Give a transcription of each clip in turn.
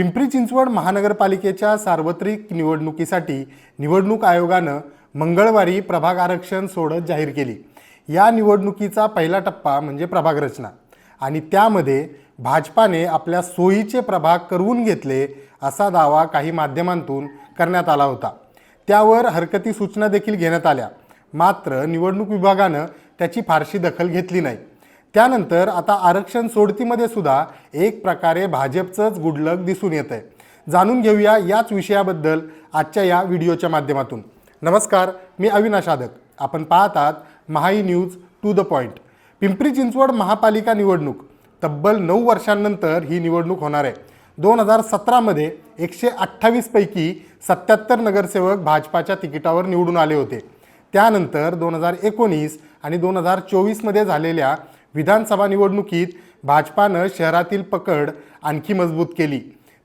पिंपरी चिंचवड महानगरपालिकेच्या सार्वत्रिक निवडणुकीसाठी निवडणूक आयोगानं मंगळवारी प्रभाग आरक्षण सोडत जाहीर केली. या निवडणुकीचा पहिला टप्पा म्हणजे प्रभाग रचना. आणि त्यामध्ये भाजपाने आपल्या सोयीचे प्रभाग करवून घेतले असा दावा काही माध्यमांतून करण्यात आला होता. त्यावर हरकती सूचना देखील घेण्यात आल्या. मात्र निवडणूक विभागानं त्याची फारशी दखल घेतली नाही. त्यानंतर आता आरक्षण सोडतीमध्ये सुद्धा एक प्रकारे भाजपचंच गुडलक दिसून येत आहे जाणून घेऊया याच विषयाबद्दल आजच्या या व्हिडिओच्या माध्यमातून. नमस्कार मी अविनाश आदक. आपण पाहतात Mahai news to the point Pimpri Chinchwad महापालिका निवडणूक. तब्बल नऊ वर्षांनंतर ही निवडणूक होणार आहे. दोन हजार सतरामध्ये एकशे अठ्ठावीसपैकी सत्याहत्तर नगरसेवक भाजपाच्या तिकिटावर निवडून आले होते. त्यानंतर दोन हजार एकोणीस आणि दोन हजार चोवीसमध्ये झालेल्या विधानसभा निवडणुकीत भाजपानं शहरातील पकड आणखी मजबूत केली.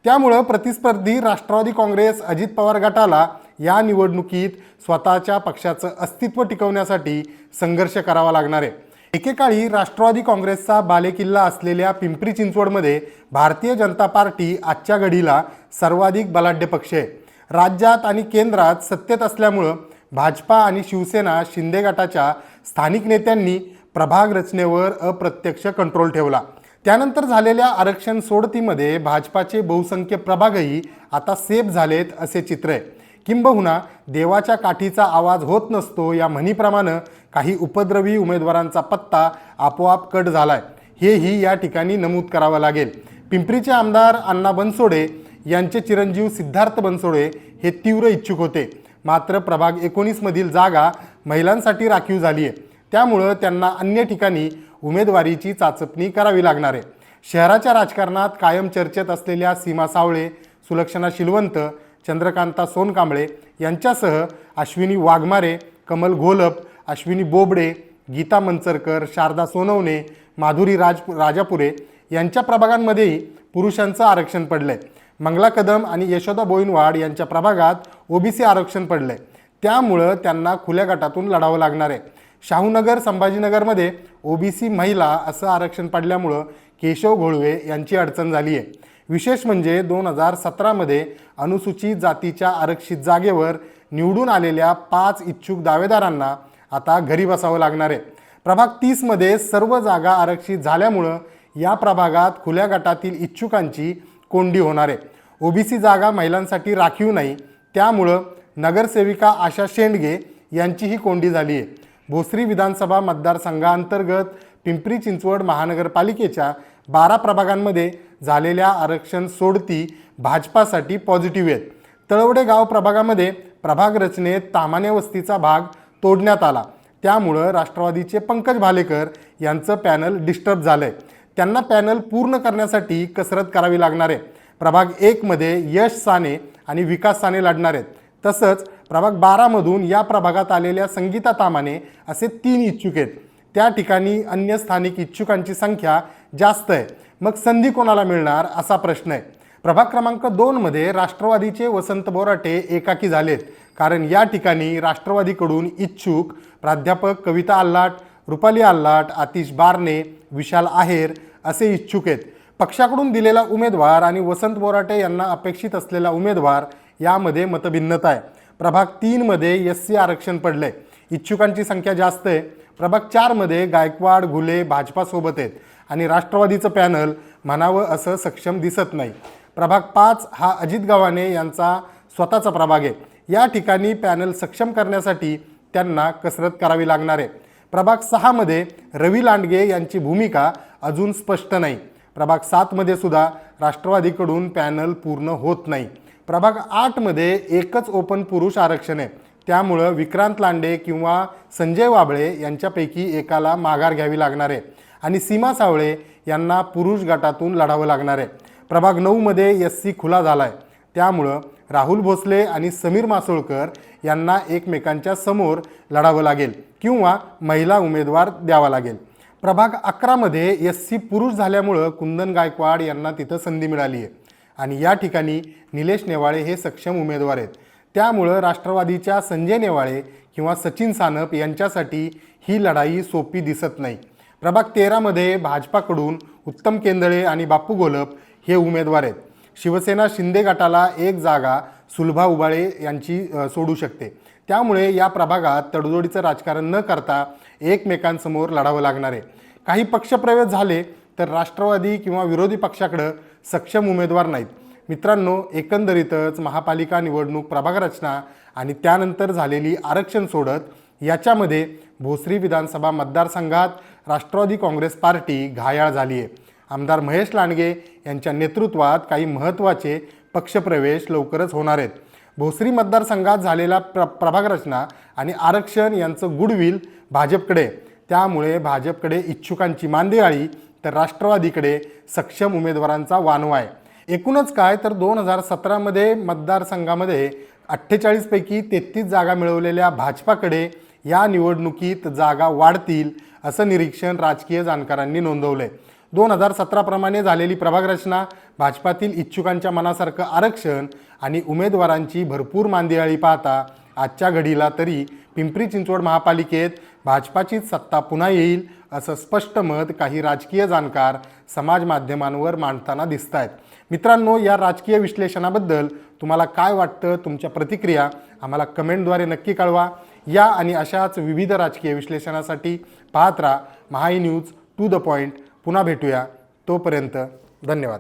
त्यामुळं प्रतिस्पर्धी राष्ट्रवादी काँग्रेस अजित पवार गटाला या निवडणुकीत स्वतःच्या पक्षाचं अस्तित्व टिकवण्यासाठी संघर्ष करावा लागणार आहे. एकेकाळी राष्ट्रवादी काँग्रेसचा बालेकिल्ला असलेल्या पिंपरी चिंचवडमध्ये भारतीय जनता पार्टी आजच्या घडीला सर्वाधिक बलाढ्य पक्ष आहे. राज्यात आणि केंद्रात सत्तेत असल्यामुळं भाजपा आणि शिवसेना शिंदे गटाच्या स्थानिक नेत्यांनी प्रभाग रचनेवर अप्रत्यक्ष कंट्रोल ठेवला. त्यानंतर झालेल्या आरक्षण सोडतीमध्ये भाजपाचे बहुसंख्य प्रभागही आता सेफ झालेत असे चित्र आहे. किंबहुना देवाच्या काठीचा आवाज होत नसतो या म्हणीप्रमाणे काही उपद्रवी उमेदवारांचा पत्ता आपोआप कट झालाय. हेही या ठिकाणी नमूद करावं लागेल. पिंपरीचे आमदार अण्णा बनसोडे यांचे चिरंजीव सिद्धार्थ बनसोडे हे तीव्र इच्छुक होते. मात्र प्रभाग एकोणीसमधील जागा महिलांसाठी राखीव झाली आहे त्यामुळं त्यांना अन्य ठिकाणी उमेदवारीची चाचपणी करावी लागणार आहे. शहराच्या राजकारणात कायम चर्चेत असलेल्या सीमा सावळे सुलक्षणा शिलवंत चंद्रकांता सोनकांबळे यांच्यासह अश्विनी वाघमारे कमल घोलप अश्विनी बोबडे गीता मंचरकर शारदा सोनवणे माधुरी राज राजापुरे यांच्या प्रभागांमध्येही पुरुषांचं आरक्षण पडलंय. मंगला कदम आणि यशोदा बोईनवाड यांच्या प्रभागात ओबीसी आरक्षण पडलंय. त्यामुळं त्यांना खुल्या गटातून लढावं लागणार आहे. शाहूनगर संभाजीनगरमध्ये ओबीसी महिला असं आरक्षण पडल्यामुळं केशव घोळवे यांची अडचण झाली आहे विशेष म्हणजे दोन हजार सतरामध्ये अनुसूचित जातीच्या आरक्षित जागेवर निवडून आलेल्या पाच इच्छुक दावेदारांना आता घरी बसावं लागणार आहे. प्रभाग तीसमध्ये सर्व जागा आरक्षित झाल्यामुळं या प्रभागात खुल्या गटातील इच्छुकांची कोंडी होणार आहे. ओबीसी जागा महिलांसाठी राखीव नाही त्यामुळं नगरसेविका आशा शेंडगे यांचीही कोंडी झाली आहे भोसरी विधानसभा मतदारसंघांतर्गत पिंपरी चिंचवड महानगरपालिकेच्या बारा प्रभागांमध्ये झालेल्या आरक्षण सोडती भाजपासाठी पॉझिटिव्ह आहेत. तळवडे गाव प्रभागामध्ये प्रभाग रचनेत तामाने वस्तीचा भाग तोडण्यात आला. त्यामुळं राष्ट्रवादीचे पंकज भालेकर यांचं पॅनल डिस्टर्ब झालंय. त्यांना पॅनल पूर्ण करण्यासाठी कसरत करावी लागणार आहे. प्रभाग एकमध्ये यश साने आणि विकास साने लढणार आहेत. तसंच प्रभाग बारामधून या प्रभागात आलेल्या संगीता तामाने असे तीन इच्छुक आहेत. त्या ठिकाणी अन्य स्थानिक इच्छुकांची संख्या जास्त आहे. मग संधी कोणाला मिळणार असा प्रश्न आहे. प्रभाग क्रमांक दोनमध्ये राष्ट्रवादीचे वसंत बोराटे एकाकी झालेत. कारण या ठिकाणी राष्ट्रवादीकडून इच्छुक प्राध्यापक कविता आल्लाट रुपाली आल्लाट आतिश बारणे विशाल आहेर असे इच्छुक आहेत. पक्षाकडून दिलेला उमेदवार आणि वसंत बोराटे यांना अपेक्षित असलेला उमेदवार यामध्ये मतभिन्नता आहे. प्रभाग तीनमध्ये एस सी आरक्षण आहे इच्छुकांची संख्या जास्त आहे. प्रभाग चारमध्ये गायकवाड घुले भाजपासोबत आहेत. आणि राष्ट्रवादीचं पॅनल म्हणावं असं सक्षम दिसत नाही. प्रभाग पाच हा अजित गव्हाणे यांचा स्वतःचा प्रभाग आहे. या ठिकाणी पॅनल सक्षम करण्यासाठी त्यांना कसरत करावी लागणार आहे. प्रभाग सहामध्ये रवी लांडगे यांची भूमिका अजून स्पष्ट नाही. प्रभाग सातमध्ये सुद्धा राष्ट्रवादीकडून पॅनल पूर्ण होत नाही. प्रभाग आठमध्ये एकच ओपन पुरुष आरक्षण आहे. त्यामुळं विक्रांत लांडे किंवा संजय वाबळे यांच्यापैकी एकाला माघार घ्यावी लागणार आहे. आणि सीमा सावळे यांना पुरुष गटातून लढावं लागणार आहे. प्रभाग नऊमध्ये एस सी खुला झाला आहे त्यामुळं राहुल भोसले आणि समीर मासोळकर यांना एकमेकांच्या समोर लढावं लागेल किंवा महिला उमेदवार द्यावा लागेल. प्रभाग अकरामध्ये एस सी पुरुष झाल्यामुळं कुंदन गायकवाड यांना तिथं संधी मिळाली आहे. आणि या ठिकाणी निलेश नेवाळे हे सक्षम उमेदवार आहेत. त्यामुळं राष्ट्रवादीच्या संजय नेवाळे किंवा सचिन सानप यांच्यासाठी ही लढाई सोपी दिसत नाही. प्रभाग तेरामध्ये भाजपाकडून उत्तम केंदळे आणि बापू गोलप हे उमेदवार आहेत. शिवसेना शिंदे गटाला एक जागा सुलभा उबाळे यांची सोडू शकते. त्यामुळे या प्रभागात तडजोडीचं राजकारण न करता एकमेकांसमोर लढावं लागणार आहे. काही पक्षप्रवेश झाले तर राष्ट्रवादी किंवा विरोधी पक्षाकडं सक्षम उमेदवार नाहीत. मित्रांनो एकंदरीतच महापालिका निवडणूक प्रभाग रचना आणि त्यानंतर झालेली आरक्षण सोडत याच्यामध्ये भोसरी विधानसभा मतदारसंघात राष्ट्रवादी काँग्रेस पार्टी घायाळ झाली आहे आमदार महेश लांडगे यांच्या नेतृत्वात काही महत्त्वाचे पक्षप्रवेश लवकरच होणार आहेत. भोसरी मतदारसंघात झालेला प्र प्रभाग रचना आणि आरक्षण यांचं गुडविल भाजपकडे. त्यामुळे भाजपकडे इच्छुकांची मांदियाळी तर राष्ट्रवादीकडे सक्षम उमेदवारांचा वानवा आहे. एकूणच काय तर दोन हजार सतरामध्ये मतदारसंघामध्ये अठ्ठेचाळीसपैकी तेहतीस जागा मिळवलेल्या भाजपाकडे या निवडणुकीत जागा वाढतील असं निरीक्षण राजकीय जाणकारांनी नोंदवलंय. दोन हजार सतराप्रमाणे झालेली प्रभाग रचना भाजपातील इच्छुकांच्या मनासारखं आरक्षण आणि उमेदवारांची भरपूर मांदियाळी पाहता आजच्या घडीला तरी पिंपरी चिंचवड महापालिकेत भाजपाचीच सत्ता पुन्हा येईल असं स्पष्ट मत काही राजकीय जाणकार समाज माध्यमांवर मांडताना दिसत आहेत मित्रांनो या राजकीय विश्लेषणाबद्दल तुम्हाला काय वाटतं? तुमच्या प्रतिक्रिया आम्हाला कमेंटद्वारे नक्की कळवा. या आणि अशाच विविध राजकीय विश्लेषणासाठी पाहत राहा. E news to the point पुन्हा भेटूया. तोपर्यंत धन्यवाद.